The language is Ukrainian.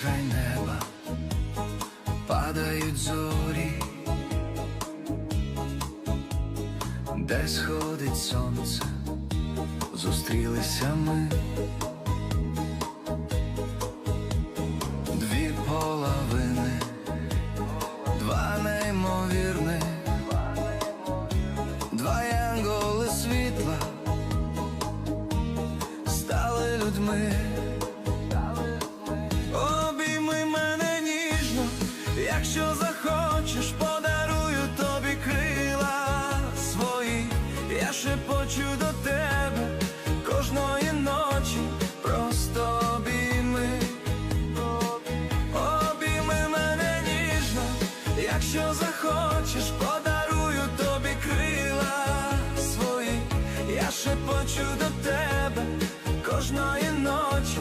край неба падають зорі, де сходить сонце, зустрілися ми. Дві половини, два неймовірних, два янголи світла стали людьми. Якщо захочеш, подарую тобі крила свої. Я шепочу до тебе кожної ночі, просто обійми. Обійми мене ніжно, якщо захочеш, подарую тобі крила свої. Я шепочу до тебе кожної ночі,